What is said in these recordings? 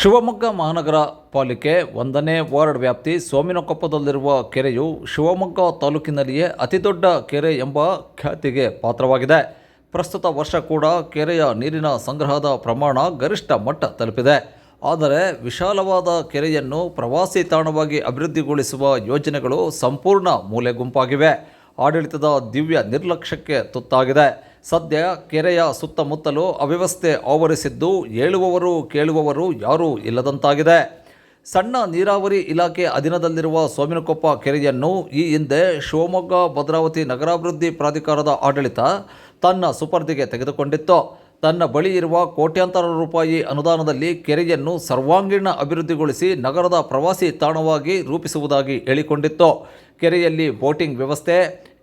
ಶಿವಮೊಗ್ಗ ಮಹಾನಗರ ಪಾಲಿಕೆ ಒಂದನೇ ವಾರ್ಡ್ ವ್ಯಾಪ್ತಿ ಸೋಮಿನಕೊಪ್ಪದಲ್ಲಿರುವ ಕೆರೆಯು ಶಿವಮೊಗ್ಗ ತಾಲೂಕಿನಲ್ಲಿಯೇ ಅತಿದೊಡ್ಡ ಕೆರೆ ಎಂಬ ಖ್ಯಾತಿಗೆ ಪಾತ್ರವಾಗಿದೆ. ಪ್ರಸ್ತುತ ವರ್ಷ ಕೂಡ ಕೆರೆಯ ನೀರಿನ ಸಂಗ್ರಹದ ಪ್ರಮಾಣ ಗರಿಷ್ಠ ಮಟ್ಟ ತಲುಪಿದೆ. ಆದರೆ ವಿಶಾಲವಾದ ಕೆರೆಯನ್ನು ಪ್ರವಾಸಿ ತಾಣವಾಗಿ ಅಭಿವೃದ್ಧಿಗೊಳಿಸುವ ಯೋಜನೆಗಳು ಸಂಪೂರ್ಣ ಮೂಲೆ ಗುಂಪಾಗಿವೆ ಆಡಳಿತದ ದಿವ್ಯ ನಿರ್ಲಕ್ಷ್ಯಕ್ಕೆ ತುತ್ತಾಗಿದೆ. ಸದ್ಯ ಕೆರೆಯ ಸುತ್ತಮುತ್ತಲು ಅವ್ಯವಸ್ಥೆ ಆವರಿಸಿದ್ದು ಹೇಳುವವರು ಕೇಳುವವರು ಯಾರೂ ಇಲ್ಲದಂತಾಗಿದೆ. ಸಣ್ಣ ನೀರಾವರಿ ಇಲಾಖೆ ಅಧೀನದಲ್ಲಿರುವ ಸೋಮಿನಕೊಪ್ಪ ಕೆರೆಯನ್ನು ಈ ಹಿಂದೆ ಶಿವಮೊಗ್ಗ, ಭದ್ರಾವತಿ ನಗರಾಭಿವೃದ್ಧಿ ಪ್ರಾಧಿಕಾರದ ಆಡಳಿತ ತನ್ನ ಸುಪರ್ದಿಗೆ ತೆಗೆದುಕೊಂಡಿತ್ತು. ತನ್ನ ಬಳಿ ಇರುವ ಕೋಟ್ಯಾಂತರ ರೂಪಾಯಿ ಅನುದಾನದಲ್ಲಿ ಕೆರೆಯನ್ನು ಸರ್ವಾಂಗೀಣ ಅಭಿವೃದ್ಧಿಗೊಳಿಸಿ ನಗರದ ಪ್ರವಾಸಿ ತಾಣವಾಗಿ ರೂಪಿಸುವುದಾಗಿ ಹೇಳಿಕೊಂಡಿತ್ತು. ಕೆರೆಯಲ್ಲಿ ಬೋಟಿಂಗ್ ವ್ಯವಸ್ಥೆ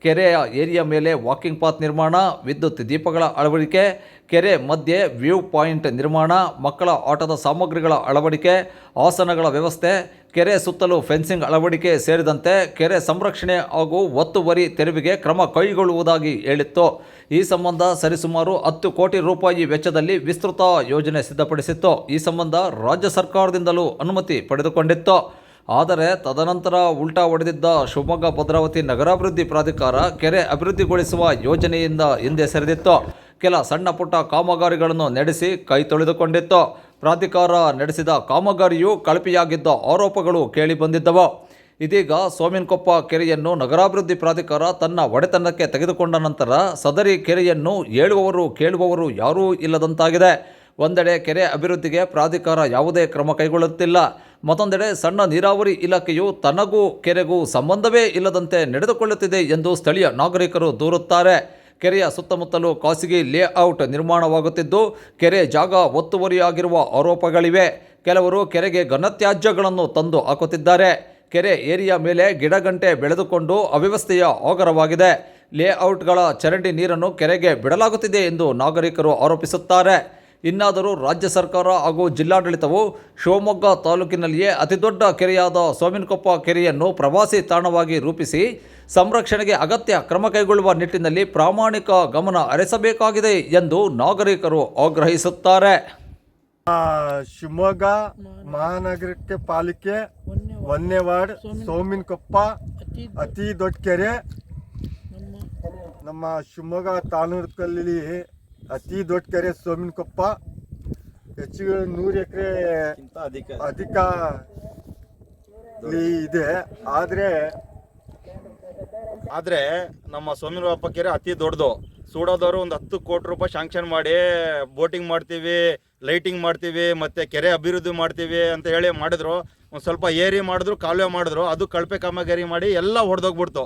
ಕೆರೆಯ ಏರಿಯಾ ಮೇಲೆ ವಾಕಿಂಗ್ ಪಾತ್ ನಿರ್ಮಾಣ, ವಿದ್ಯುತ್ ದೀಪಗಳ ಅಳವಡಿಕೆ, ಕೆರೆ ಮಧ್ಯೆ ವ್ಯೂ ಪಾಯಿಂಟ್ ನಿರ್ಮಾಣ, ಮಕ್ಕಳ ಆಟದ ಸಾಮಗ್ರಿಗಳ ಅಳವಡಿಕೆ, ಆಸನಗಳ ವ್ಯವಸ್ಥೆ, ಕೆರೆ ಸುತ್ತಲೂ ಫೆನ್ಸಿಂಗ್ ಅಳವಡಿಕೆ ಸೇರಿದಂತೆ ಕೆರೆ ಸಂರಕ್ಷಣೆ ಹಾಗೂ ಒತ್ತುವರಿ ತೆರವಿಗೆ ಕ್ರಮ ಕೈಗೊಳ್ಳುವುದಾಗಿ ಹೇಳಿತ್ತು. ಈ ಸಂಬಂಧ ಸರಿಸುಮಾರು ಹತ್ತು ಕೋಟಿ ರೂಪಾಯಿ ವೆಚ್ಚದಲ್ಲಿ ವಿಸ್ತೃತ ಯೋಜನೆ ಸಿದ್ಧಪಡಿಸಿತ್ತು. ಈ ಸಂಬಂಧ ರಾಜ್ಯ ಸರ್ಕಾರದಿಂದಲೂ ಅನುಮತಿ ಪಡೆದುಕೊಂಡಿತ್ತು. ಆದರೆ ತದನಂತರ ಉಲ್ಟಾ ಹೊಡೆದಿದ್ದ ಶಿವಮೊಗ್ಗ ಭದ್ರಾವತಿ ನಗರಾಭಿವೃದ್ಧಿ ಪ್ರಾಧಿಕಾರ ಕೆರೆ ಅಭಿವೃದ್ಧಿಗೊಳಿಸುವ ಯೋಜನೆಯಿಂದ ಹಿಂದೆ ಸರಿದಿತ್ತು. ಕೆಲ ಸಣ್ಣ ಪುಟ್ಟ ಕಾಮಗಾರಿಗಳನ್ನು ನಡೆಸಿ ಕೈ ತೊಳೆದುಕೊಂಡಿತ್ತು. ಪ್ರಾಧಿಕಾರ ನಡೆಸಿದ ಕಾಮಗಾರಿಯು ಕಳಪೆಯಾಗಿದ್ದ ಆರೋಪಗಳು ಕೇಳಿಬಂದಿದ್ದವು ಇದೀಗ ಸೋಮಿನಕೊಪ್ಪ ಕೆರೆಯನ್ನು ನಗರಾಭಿವೃದ್ಧಿ ಪ್ರಾಧಿಕಾರ ತನ್ನ ಒಡೆತನಕ್ಕೆ ತೆಗೆದುಕೊಂಡ ನಂತರ ಸದರಿ ಕೆರೆಯನ್ನು ಹೇಳುವವರು ಕೇಳುವವರು ಯಾರೂ ಇಲ್ಲದಂತಾಗಿದೆ. ಒಂದೆಡೆ ಕೆರೆ ಅಭಿವೃದ್ಧಿಗೆ ಪ್ರಾಧಿಕಾರ ಯಾವುದೇ ಕ್ರಮ ಕೈಗೊಳ್ಳುತ್ತಿಲ್ಲ. ಮತ್ತೊಂದೆಡೆ ಸಣ್ಣ ನೀರಾವರಿ ಇಲಾಖೆಯು ತನಗೂ ಕೆರೆಗೂ ಸಂಬಂಧವೇ ಇಲ್ಲದಂತೆ ನಡೆದುಕೊಳ್ಳುತ್ತಿದೆ ಎಂದು ಸ್ಥಳೀಯ ನಾಗರಿಕರು ದೂರುತ್ತಾರೆ. ಕೆರೆಯ ಸುತ್ತಮುತ್ತಲೂ ಖಾಸಗಿ ಲೇಔಟ್ ನಿರ್ಮಾಣವಾಗುತ್ತಿದ್ದು, ಕೆರೆ ಜಾಗ ಒತ್ತುವರಿಯಾಗಿರುವ ಆರೋಪಗಳಿವೆ. ಕೆಲವರು ಕೆರೆಗೆ ಘನತ್ಯಾಜ್ಯಗಳನ್ನು ತಂದು ಹಾಕುತ್ತಿದ್ದಾರೆ. ಕೆರೆ ಏರಿಯಾ ಮೇಲೆ ಗಿಡಗಂಟೆ ಬೆಳೆದುಕೊಂಡು ಅವ್ಯವಸ್ಥೆಯ ಆಗರವಾಗಿದೆ. ಲೇಔಟ್ಗಳ ಚರಂಡಿ ನೀರನ್ನು ಕೆರೆಗೆ ಬಿಡಲಾಗುತ್ತಿದೆ ಎಂದು ನಾಗರಿಕರು ಆರೋಪಿಸುತ್ತಾರೆ. ಇನ್ನಾದರೂ ರಾಜ್ಯ ಸರ್ಕಾರ ಹಾಗೂ ಜಿಲ್ಲಾಡಳಿತವು ಶಿವಮೊಗ್ಗ ತಾಲೂಕಿನಲ್ಲಿಯೇ ಅತಿದೊಡ್ಡ ಕೆರೆಯಾದ ಸೋಮಿನಕೊಪ್ಪ ಕೆರೆಯನ್ನು ಪ್ರವಾಸಿ ತಾಣವಾಗಿ ರೂಪಿಸಿ ಸಂರಕ್ಷಣೆಗೆ ಅಗತ್ಯ ಕ್ರಮ ಕೈಗೊಳ್ಳುವ ನಿಟ್ಟಿನಲ್ಲಿ ಪ್ರಾಮಾಣಿಕ ಗಮನ ಹರಿಸಬೇಕಾಗಿದೆ ಎಂದು ನಾಗರಿಕರು ಆಗ್ರಹಿಸುತ್ತಾರೆ. ಶಿವಮೊಗ್ಗ ಮಹಾನಗರ ಪಾಲಿಕೆ ವಾರ್ಡ್ ಸೋಮಿನಕೊಪ್ಪ ಅತಿ ದೊಡ್ಡ ಕೆರೆ. ನಮ್ಮ ಶಿವಮೊಗ್ಗ ತಾಲೂಕಲ್ಲಿ ಅತಿ ದೊಡ್ಡ ಕೆರೆ ಸೋಮಿನಕೊಪ್ಪ. ಹೆಚ್ಚು ನೂರು ಎಕರೆ ಅಧಿಕ. ಅಧಿಕ ಇದೆ. ಆದರೆ ಆದರೆ ನಮ್ಮ ಸೋಮಿನಪ್ಪ ಕೆರೆ ಅತಿ ದೊಡ್ಡದು. ಸೂಡೋದವರು ಒಂದು ಹತ್ತು ಕೋಟಿ ರೂಪಾಯಿ ಶಾಂಕ್ಷನ್ ಮಾಡಿ ಬೋಟಿಂಗ್ ಮಾಡ್ತೀವಿ ಲೈಟಿಂಗ್ ಮಾಡ್ತೀವಿ ಮತ್ತೆ ಕೆರೆ ಅಭಿವೃದ್ಧಿ ಮಾಡ್ತೀವಿ ಅಂತ ಹೇಳಿ ಮಾಡಿದ್ರು. ಒಂದು ಸ್ವಲ್ಪ ಏರಿ ಮಾಡಿದ್ರು ಕಾಲುವೆ ಮಾಡಿದ್ರು ಅದು ಕಳಪೆ ಕಾಮಗಾರಿ ಮಾಡಿ ಎಲ್ಲ ಹೊಡೆದೋಗ್ಬಿಡ್ತು.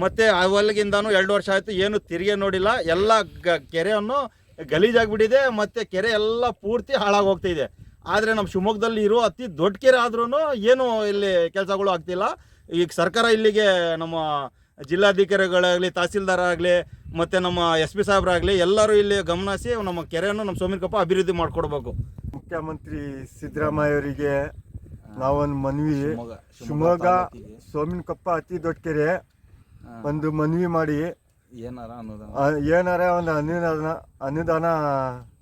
ಮತ್ತೆ ಅವಲ್ಲಿಗಿಂದಾನು ಎರಡು ವರ್ಷ ಆಯ್ತು ಏನು ತಿರುಗಿ ನೋಡಿಲ್ಲ. ಎಲ್ಲ ಗ- ಕೆರೆಯನ್ನು ಗಲೀಜಾಗ್ಬಿಟ್ಟಿದೆ ಮತ್ತೆ ಕೆರೆ ಎಲ್ಲ ಪೂರ್ತಿ ಹಾಳಾಗಿ ಹೋಗ್ತಿದೆ. ಆದರೆ ನಮ್ಮ ಶಿವಮೊಗ್ಗದಲ್ಲಿ ಇರೋ ಅತಿ ದೊಡ್ಡ ಕೆರೆ ಆದ್ರೂ ಏನು ಇಲ್ಲಿ ಕೆಲಸಗಳು ಆಗ್ತಿಲ್ಲ. ಈಗ ಸರ್ಕಾರ ಇಲ್ಲಿಗೆ ನಮ್ಮ ಜಿಲ್ಲಾಧಿಕಾರಿಗಳಾಗಲಿ ತಹಸೀಲ್ದಾರ್ ಆಗಲಿ ಮತ್ತು ನಮ್ಮ ಎಸ್ ಪಿ ಸಾಹೇಬ್ರಾಗಲಿ ಎಲ್ಲರೂ ಇಲ್ಲಿ ಗಮನಿಸಿ ನಮ್ಮ ಕೆರೆಯನ್ನು ನಮ್ಮ ಸೋಮಿನಕೊಪ್ಪ ಅಭಿವೃದ್ಧಿ ಮಾಡಿಕೊಡ್ಬೇಕು. ಮುಖ್ಯಮಂತ್ರಿ ಸಿದ್ದರಾಮಯ್ಯ ಅವರಿಗೆ ನಾವೊಂದು ಮನವಿ. ಶಿವಮೊಗ್ಗ-. ಸೋಮಿನಕೊಪ್ಪ ಅತಿ ದೊಡ್ಡ ಕೆರೆ. ಒಂದು ಮನವಿ ಮಾಡಿ ಏನಾರ ಅನ್ನೋದು ಆ, ಏನಾರ ಒಂದು ಅನುದಾನ ಅನುದಾನ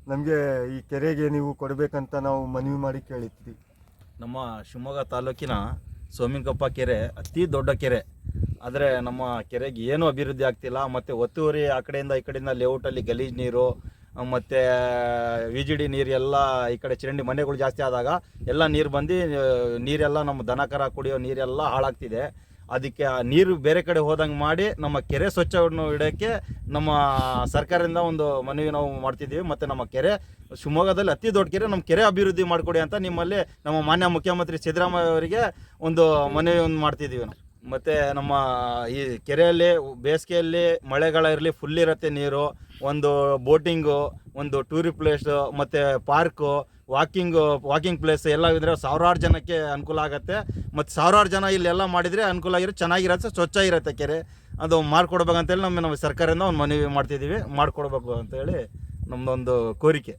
ನಮಗೆ ಈ ಕೆರೆಗೆ ನೀವು ಕೊಡಬೇಕಂತ ನಾವು ಮನವಿ ಮಾಡಿ ಕೇಳಿದ್ವಿ. ನಮ್ಮ ಶಿವಮೊಗ್ಗ ತಾಲೂಕಿನ ಸೋಮಿಂಗಪ್ಪ ಕೆರೆ ಅತಿ ದೊಡ್ಡ ಕೆರೆ. ಆದರೆ ನಮ್ಮ ಕೆರೆಗೆ ಏನೂ ಅಭಿವೃದ್ಧಿ ಆಗ್ತಿಲ್ಲ ಮತ್ತು ಒತ್ತುವರಿ ಆ ಕಡೆಯಿಂದ ಈ ಕಡೆಯಿಂದ ಲೇಔಟಲ್ಲಿ ಗಲೀಜು ನೀರು ಮತ್ತೆ ವಿ ಜಿ ಡಿ ನೀರು ಎಲ್ಲ ಈ ಕಡೆ ಚರಂಡಿ ಮನೆಗಳು ಜಾಸ್ತಿ ಆದಾಗ ಎಲ್ಲ ನೀರು ಬಂದು ಆ, ನೀರೆಲ್ಲ ನಮ್ಮ ದನಕರ ಕುಡಿಯೋ ನೀರೆಲ್ಲ ಹಾಳಾಗ್ತಿದೆ. ಅದಕ್ಕೆ ಆ ನೀರು ಬೇರೆ ಕಡೆ ಹೋದಂಗೆ ಮಾಡಿ ನಮ್ಮ ಕೆರೆ ಸ್ವಚ್ಛವನ್ನು ಇಡೋಕ್ಕೆ ನಮ್ಮ ಸರ್ಕಾರದಿಂದ ಒಂದು ಮನವಿ ನಾವು ಮಾಡ್ತಿದ್ದೀವಿ. ಮತ್ತು ನಮ್ಮ ಕೆರೆ ಶಿವಮೊಗ್ಗದಲ್ಲಿ ಅತಿ ದೊಡ್ಡ ಕೆರೆ, ನಮ್ಮ ಕೆರೆ ಅಭಿವೃದ್ಧಿ ಮಾಡಿಕೊಡಿ ಅಂತ ನಿಮ್ಮಲ್ಲಿ ನಮ್ಮ ಮಾನ್ಯ ಮುಖ್ಯಮಂತ್ರಿ ಸಿದ್ದರಾಮಯ್ಯ ಅವರಿಗೆ ಒಂದು ಮನವಿ ಒಂದು ಮಾಡ್ತಿದ್ದೀವಿ ನಾವು. ಮತ್ತು ನಮ್ಮ ಈ ಕೆರೆಯಲ್ಲಿ, ಬೇಸಿಗೆಯಲ್ಲಿ ಮಳೆಗಾಲ ಇರಲಿ ಫುಲ್ ಇರುತ್ತೆ ನೀರು, ಒಂದು ಬೋಟಿಂಗು ಒಂದು ಟೂರಿ ಪ್ಲೇಸು ಮತ್ತು ಪಾರ್ಕು ವಾಕಿಂಗು, ವಾಕಿಂಗ್ ಪ್ಲೇಸ್ ಎಲ್ಲ ಇದ್ರೆ ಸಾವಿರಾರು ಜನಕ್ಕೆ ಅನುಕೂಲ ಆಗುತ್ತೆ. ಮತ್ತು ಸಾವಿರಾರು ಜನ ಇಲ್ಲೆಲ್ಲ ಮಾಡಿದರೆ ಅನುಕೂಲ ಆಗಿರೋ ಚೆನ್ನಾಗಿರುತ್ತೆ, ಸ್ವಚ್ಛ ಇರುತ್ತೆ ಕೆರೆ. ಅದು ಮಾಡಿಕೊಡ್ಬೇಕಂತೇಳಿ ನಮ್ಮ ನಮ್ಮ ಸರ್ಕಾರದಿಂದ ಒಂದು ಮನವಿ ಮಾಡ್ತಿದ್ದೀವಿ ಮಾಡಿಕೊಡ್ಬೇಕು ಅಂತೇಳಿ ನಮ್ಮದೊಂದು ಕೋರಿಕೆ.